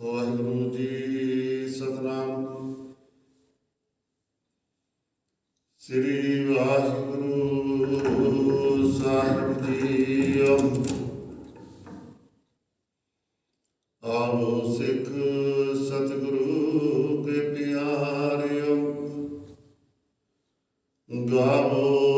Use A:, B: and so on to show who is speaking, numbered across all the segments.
A: ਵਾਹਿਗੁਰੂ ਜੀ ਸਤਨਾਮ। ਸ੍ਰੀ ਵਾਹਿਗੁਰੂ ਸਾਹਿਬ ਜੀ ਆਵੋ ਸਿੱਖ ਸਤਿਗੁਰੂ ਕੇ ਪਿਆਰਿਓ। ਗਾਵੋ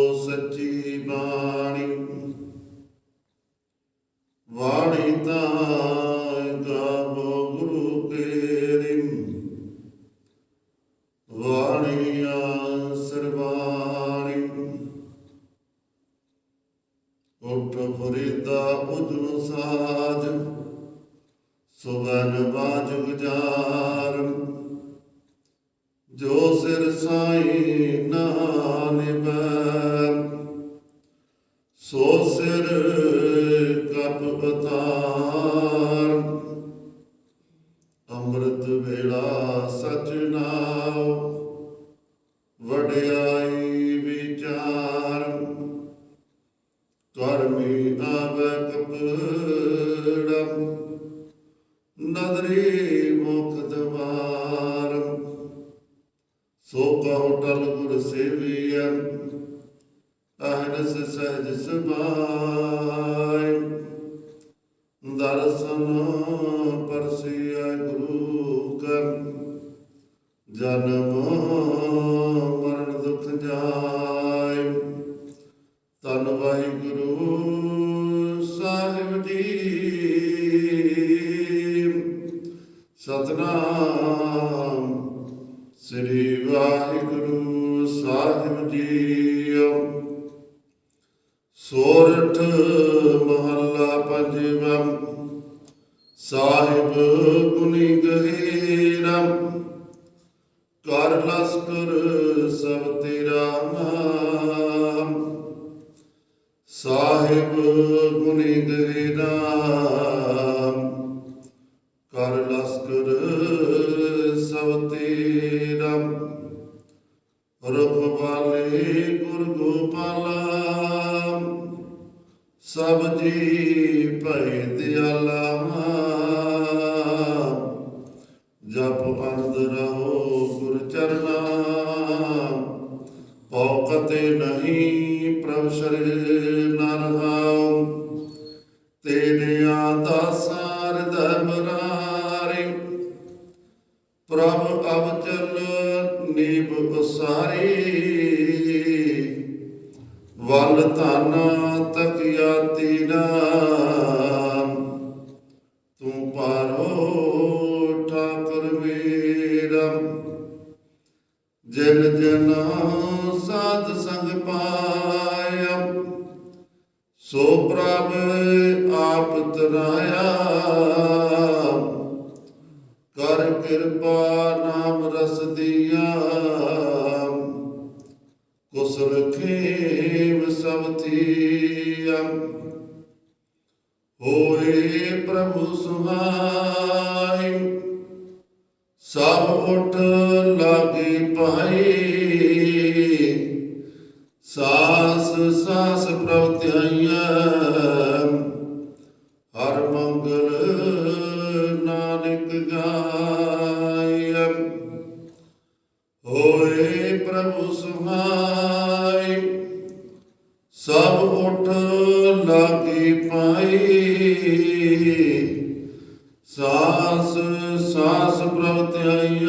A: ਸੋ ਸਿਰ ਕਪ ਬਤਾਰ ਅੰਮ੍ਰਿਤ ਵੇਲਾ ਸਚ ਨਾਮ ਵਡਿਆਈ ਵਿਚਾਰ। ਕਰਮੀ ਆਵੈ ਕਪੜਾ ਨਦਰੀ ਮੁਖ ਦਵਾਰ। ਸੋ ਕਹੋ ਟਲ ਗੁਰ ਸੇਵੀਐ ਅਹਨਸ ਸਹਿਜ ਸਮਾਇ ਦਰਸ਼ਨ ਪਰਸਿਆ ਗੁਰੂ ਕਰ ਜਨਮ ਮਰਨ ਦੁਖ ਜਾਇ ਤਨ ਵਾਹਿਗੁਰੂ ਸਾਹਿਬ ਜੀ। ਸਤਨਾਮ ਸ੍ਰੀ ਵਾਹਿਗੁਰੂ ਸਾਹਿਬ ਜੀ। ਸੋਰਠ ਮਹੱਲਾ ਪੰਜਵਾਂ। ਸਾਹਿਬ ਗੁਣੀ ਗਹੀਰਾ। ਕਰ ਲਸਕਰ ਸਭ ਤੇਰਾ ਨਾਮ। ਸਾਹਿਬ ਗੁਣੀ ਗਹੀਰਾ ਕਰ ਲਸਕਰ ਸਭ ਤੇਰਾ। ਰਖਵਾਲੇ ਗੁਰ ਗੋਪਾਲਾ, ਸਭ ਜੀ ਭੈ ਦਿਆਲਾ। ਜਪ ਅਨੰਦ ਰਹੋ ਗੁਰ ਚਰਨਾ। ਪਉਕਤੇ ਨਹੀਂ ਪ੍ਰਭ ਸ਼ਰਨ ਨਰਹਾਉ ਤੇਰੇ ਆਦਾਸਾਰ ਦਬਰਾਰੇ ਪ੍ਰਭ ਅਵਚਲ ਨੀਬ ਉਸਾਰੀ। ਵਲ ਧਾਨਾ ਤਕਿਆ ਤੀਨਾ ਜਿਨ ਜਨ ਸਾਧ ਸੰਗ ਪਾਇਆ। ਸੋ ਪ੍ਰਭ ਆਪ ਤਰਾਇਆ। ਕਰ ਕਿਰਪਾ ਨਾਮ ਰਸ ਦੀਆ। ਕੁਸਲ ਖੇਮ ਸਭ ਥੀਆ। ਹੋਏ ਪ੍ਰਭੂ ਸੁਹਾਈ ਸਭ ਉਠ ਲਾਗੇ ਪਾਈ ਸਾਸ ਸਾਸ ਪ੍ਰਭ ਧਿਆਈਐ ਹਰ ਮੰਗਲ ਨਾਨਕ ਗਾਇਐ ਹੋਏ ਪ੍ਰਭੂ ਸੁਹਾਈ ਸਭ ਉਠ ਲਾਗੇ ਪਾਈ ਸਾਸ ਸਾਸ ਪ੍ਰਭ ਧਿਆਈਐ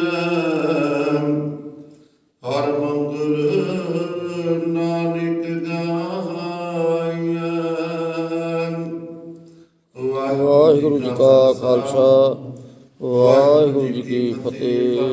A: ਹਰ ਮੰਗਲ ਨਾਨਕ ਗਾਇਐ
B: ਵਾਹਿਗੁਰੂ ਜੀ ਕਾ ਖਾਲਸਾ, ਵਾਹਿਗੁਰੂ ਜੀ ਕੀ ਫਤਿਹ।